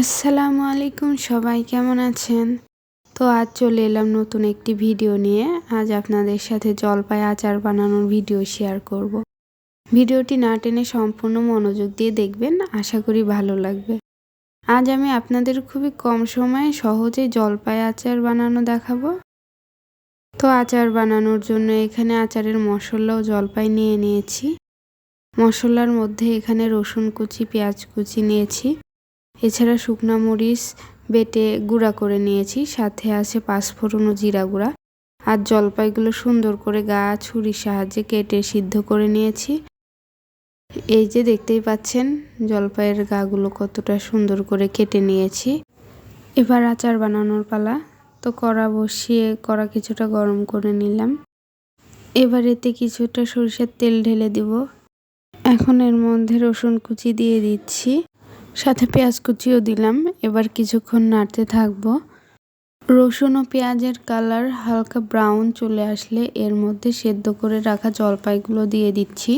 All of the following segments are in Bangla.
আসসালামু আলাইকুম, সবাই কেমন আছেন? তো আজ চলে এলাম নতুন একটি ভিডিও নিয়ে। আজ আপনাদের সাথে জলপাই আচার বানানোর ভিডিও শেয়ার করব। ভিডিওটি না টেনে সম্পূর্ণ মনোযোগ দিয়ে দেখবেন, আশা করি ভালো লাগবে। আজ আমি আপনাদের খুবই কম সময়ে সহজে জলপাই আচার বানানো দেখাবো। তো আচার বানানোর জন্য এখানে আচারের মশলা ও জলপাই নিয়ে নিয়েছি। মশলার মধ্যে এখানে রসুন কুচি, পেঁয়াজ কুচি নিয়েছি। এছাড়া শুকনা মরিচ বেটে গুঁড়া করে নিয়েছি, সাথে আছে পাঁচফোড়ন ও জিরা গুঁড়া। আর জলপাইগুলো সুন্দর করে গা ছুরির সাহায্যে কেটে সিদ্ধ করে নিয়েছি। এই যে দেখতেই পাচ্ছেন, জলপাইয়ের গাগুলো কতটা সুন্দর করে কেটে নিয়েছি। এবার আচার বানানোর পালা। তো কড়া বসিয়ে কড়া কিছুটা গরম করে নিলাম। এবার এতে কিছুটা সরিষার তেল ঢেলে দিব। এখন এর মধ্যে রসুন কুচি দিয়ে দিচ্ছি। সাথে পেঁয়াজ কুচিও দিলাম। এবার কিছুক্ষণ নাড়তে থাকব। রসুন ও পেঁয়াজের কালার হালকা ব্রাউন চলে আসলে এর মধ্যে সেদ্ধ করে রাখা জলপাইগুলো দিয়ে দিচ্ছি।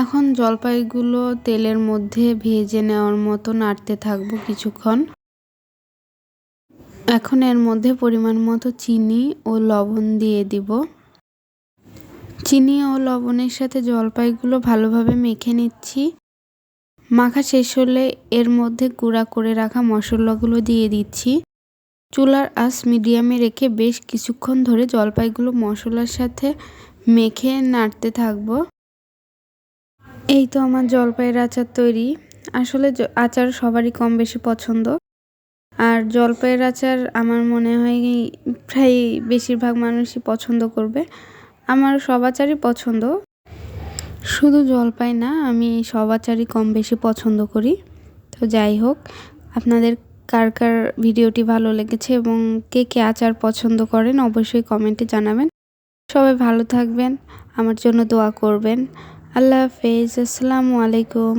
এখন জলপাইগুলো তেলের মধ্যে ভেজে নেওয়ার মতো নাড়তে থাকব কিছুক্ষণ। এখন এর মধ্যে পরিমাণ মতো চিনি ও লবণ দিয়ে দিব। চিনি ও লবণের সাথে জলপাইগুলো ভালোভাবে মেখে নিচ্ছি। মাখা শেষ হলে এর মধ্যে গুঁড়া করে রাখা মশলাগুলো দিয়ে দিচ্ছি। চুলার আঁচ মিডিয়ামে রেখে বেশ কিছুক্ষণ ধরে জলপাইগুলো মশলার সাথে মেখে নাড়তে থাকব। এই তো আমার জলপাইয়ের আচার তৈরি। আসলে আচার সবারই কম বেশি পছন্দ। আর জলপাইয়ের আচার আমার মনে হয় প্রায় বেশিরভাগ মানুষই পছন্দ করবে। আমার সব আচারই পছন্দ। শুধু জলপাই না, আমি সব আচারই কম বেশি পছন্দ করি। তো যাই হোক, আপনাদের কার কার ভিডিওটি ভালো লেগেছে এবং কে কে আচার পছন্দ করেন অবশ্যই কমেন্টে জানাবেন। সবাই ভালো থাকবেন, আমার জন্য দোয়া করবেন। আল্লাহ হাফেজ, আসসালামু আলাইকুম।